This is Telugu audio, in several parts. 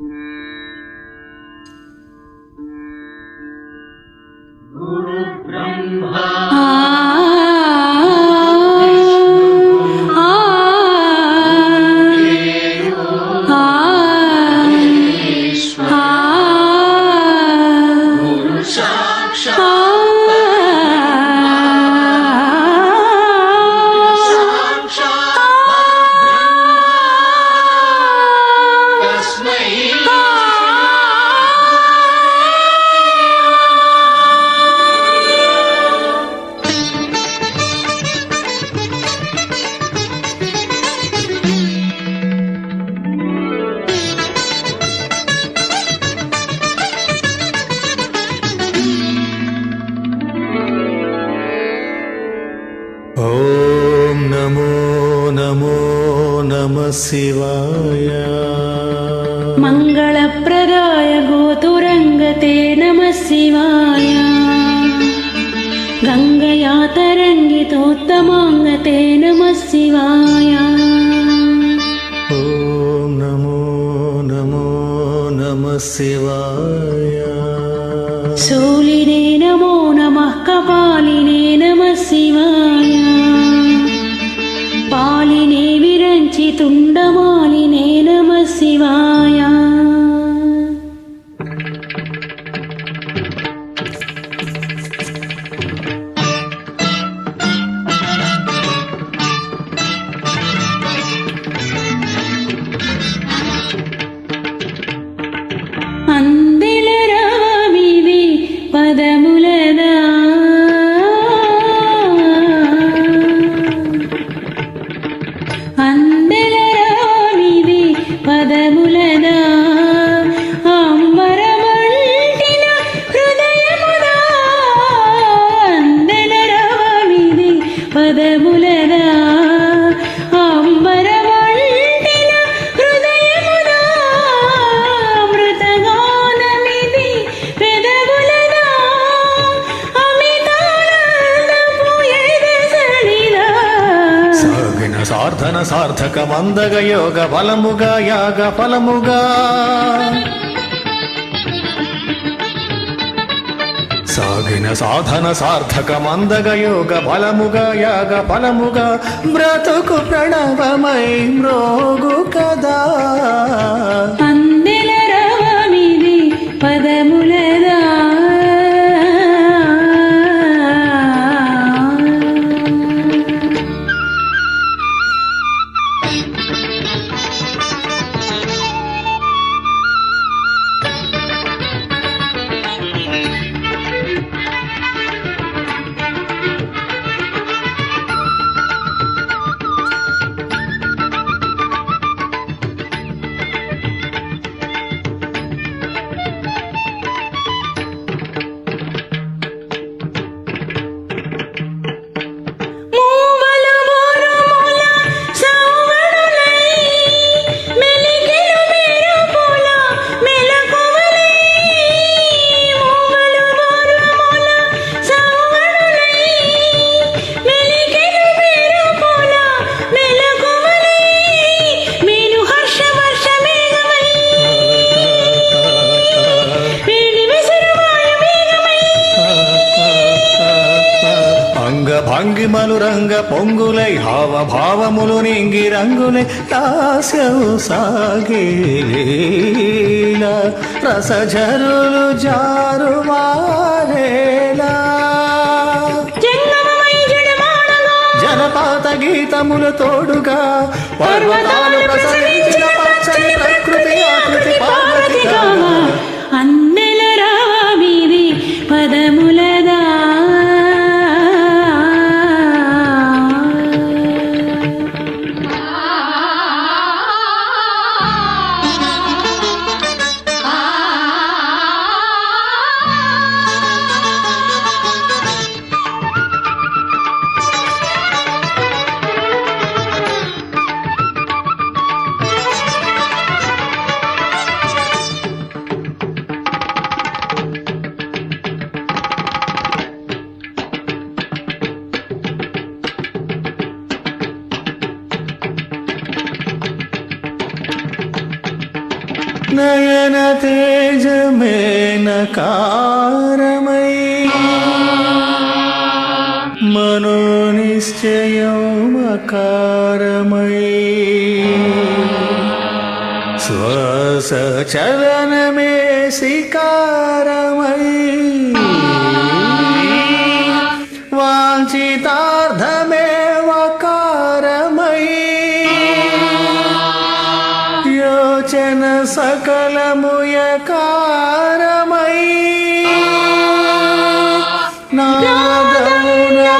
ॐ शिवाय मङ्गलप्रदाय गोतुरङ्गते नमः शिवाय गङ्गया तरङ्गितोत्तमाङ्गते नमः शिवाय ॐ नमो नमो नमः शिवाय शूलिने नमो नमः कपालिने అందెల పదములదా అంబరమంటిన హృదయముదా పదములదా ప్రార్థన సార్థన సార్థక మందగ యోగ బలముగా యాగ ఫలముగా. సాగిన సాధన సార్థక మందగ యోగ బలముగా యాగ ఫలముగా. బ్రతుకు ప్రణవమై మ్రోగు కదా. అందెల రవమిది పదములదా? రంగ పొంగులై హావ భావములు నింగి రంగులై లాస్యము సాగేలా రసజరులు జారు జలపాత గీతముల తోడుగా పర్వతాలు ప్రసరించిన పచ్చని ప్రకృతి ఆకృతి పార్వతిగా అందెల రామిది పదములదా నయన తేజమేన కారమై మనోనిశ్చయమకారమై నిశ్చయం శికారమై వాంఛితార్థమే యోచన సకలముయకారమై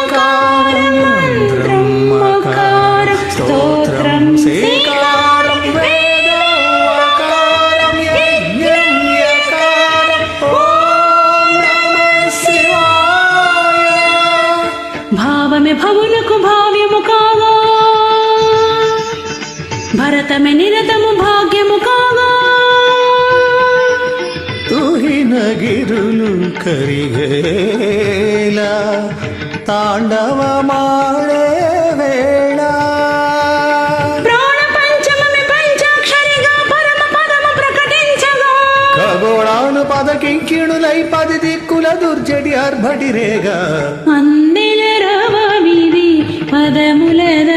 నాదమునకారం మకారం స్తోత్రం శ్రీకారం వేదవకారం యజ్ఞం యకారం. ఓం నమః శివాయ. భావమే భవులకు భావ్యము కాగా భరతమే నిరతము భాగ్యము కాగా. తుహిన గిరులు కరిగేలా తాండవమాడే వేళ. ఖగోళాలు పదకింకిణులై పది దిక్కుల దుర్జడి అర్భటి రేగా. అందెల రవ వీధి పదములద.